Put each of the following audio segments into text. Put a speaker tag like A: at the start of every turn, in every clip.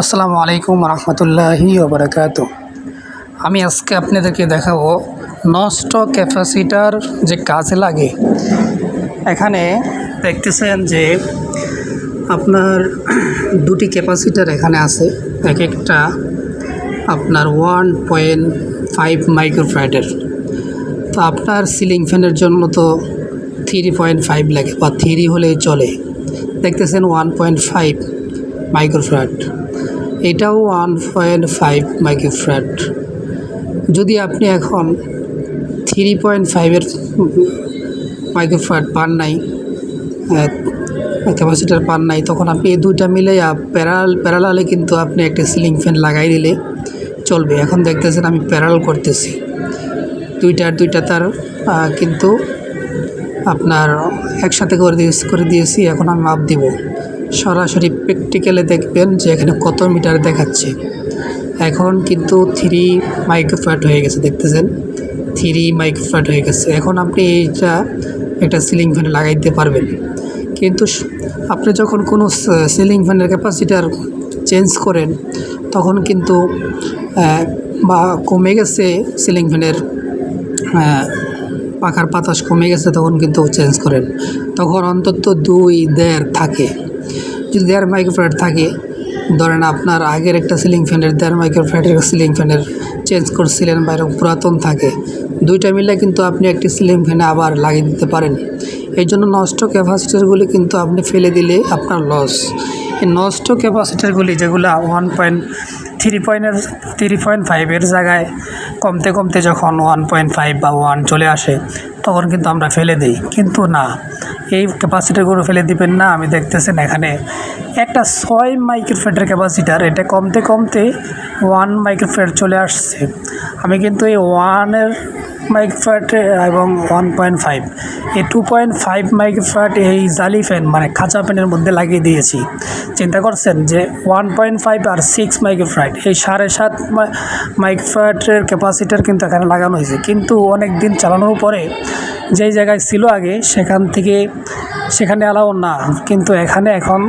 A: আসসালামু আলাইকুম রহমতুল্লাহি ওবরাকাত আমি আজকে আপনাদেরকে দেখাবো নষ্ট ক্যাপাসিটার যে কাজে লাগে। এখানে দেখতেছেন যে আপনার দুটি ক্যাপাসিটার এখানে আছে। এক একটা আপনার ওয়ান পয়েন্ট ফাইভ মাইক্রোফ্রাইডের তো আপনার সিলিং ফ্যানের জন্য তো থ্রি পয়েন্ট ফাইভ লাগে বা থ্রি হলেই চলে। দেখতেছেন ওয়ান পয়েন্ট ফাইভ মাইক্রোফ্রাট এটাও ওয়ান পয়েন্ট ফাইভ মাইক্রোফ্রাট যদি আপনি এখন থ্রি পয়েন্ট ফাইভের মাইক্রোফ্রাট পান নাই ক্যাপাসিটার পান নাই, তখন আপনি এই দুইটা মিলে প্যারাল প্যারালালে কিন্তু আপনি একটা সিলিং ফ্যান লাগাই দিলে চলবে। এখন দেখতেছেন আমি প্যারাল করতেছি। দুইটার দুইটা তার কিন্তু আপনার একসাথে করে দিয়ে করে দিয়েছি, এখন আমি মাপ দিব। সরাসরি প্র্যাকটিক্যালে দেখবেন যে এখানে কত মিটার দেখাচ্ছে। এখন কিন্তু থ্রি মাইক্রোফ্যাট হয়ে গেছে, দেখতেছেন? থ্রি মাইক্রোফ্যাট হয়ে গেছে। এখন আপনি এইটা একটা সিলিং ফ্যানে লাগাই দিতে পারবেন। কিন্তু আপনি যখন কোনো সিলিং ফ্যানের ক্যাপাসিটার চেঞ্জ করেন, তখন কিন্তু বা কমে গেছে সিলিং ফ্যানের পাখার বাতাস কমে গেছে, তখন কিন্তু চেঞ্জ করেন। তখন অন্তত দুই দেড় থাকে। যদি দেড় মাইক্রোফ্যাট থাকে। ধরেন আপনার আগের একটা সিলিং ফ্যানের দেড় মাইক্রোফ্যাটের সিলিং ফ্যানের চেঞ্জ করছিলেন বা এরকম পুরাতন থাকে। দুইটা মিলে কিন্তু আপনি একটি সিলিং ফ্যানে আবার লাগিয়ে দিতে পারেন। এই জন্য নষ্ট ক্যাপাসিটারগুলি কিন্তু আপনি ফেলে দিলে আপনার লস এই নষ্ট ক্যাপাসিটারগুলি যেগুলো ওয়ান পয়েন্ট থ্রি পয়েন্টের থ্রি পয়েন্ট ফাইভের জায়গায় কমতে কমতে যখন ওয়ান পয়েন্ট ফাইভ বা ওয়ান চলে আসে, তখন কিন্তু আমরা ফেলে দিই। কিন্তু না, এই ক্যাপাসিটারগুলো ফেলে দিবেন না। আমি দেখতেছেন এখানে একটা ছয় মাইক্রোফেটের ক্যাপাসিটার এটা কমতে কমতে ওয়ান মাইক্রোফেট চলে আসছে। আমি কিন্তু এই ওয়ানের মাইক্রোফ্যাট এবং ওয়ান পয়েন্ট ফাইভ এই টু পয়েন্ট ফাইভ মাইক্রোফ্যাট এই জালি ফ্যান মানে খাঁচা ফ্যানের মধ্যে লাগিয়ে দিয়েছি। চিন্তা করছেন যে ওয়ান পয়েন্ট ফাইভ আর সিক্স মাইক্রোফ্যাট এই সাড়ে সাত মাইক্রোফ্যাটের ক্যাপাসিটার কিন্তু এখানে লাগানো হয়েছে। কিন্তু অনেক দিন চালানোর পরে যেই জায়গায় ছিল আগে, সেখান থেকে সেখানে অ্যালাও না। কিন্তু এখানে এখন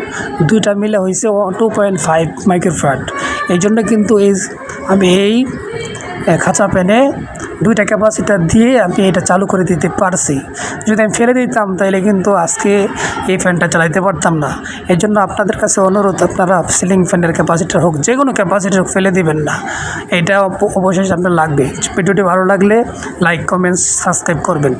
A: দুইটা মিলে হয়েছে টু পয়েন্ট ফাইভ মাইক্রোফ্যাট এই জন্য কিন্তু এই আমি এই খাঁচা প্যানে দুইটা ক্যাপাসিটার দিয়ে আমি এটা চালু করে দিতে পারছি। যদি আমি ফেলে দিতাম তাহলে কিন্তু আজকে এই ফ্যানটা চালাইতে পারতাম না। এর জন্য আপনাদের কাছে অনুরোধ, আপনারা সিলিং ফ্যানের ক্যাপাসিটার হোক, যে কোনো ক্যাপাসিটার হোক ফেলে দিবেন না। এটা অবশেষে আপনার লাগবে। ভিডিওটি ভালো লাগলে লাইক কমেন্টস সাবস্ক্রাইব করবেন।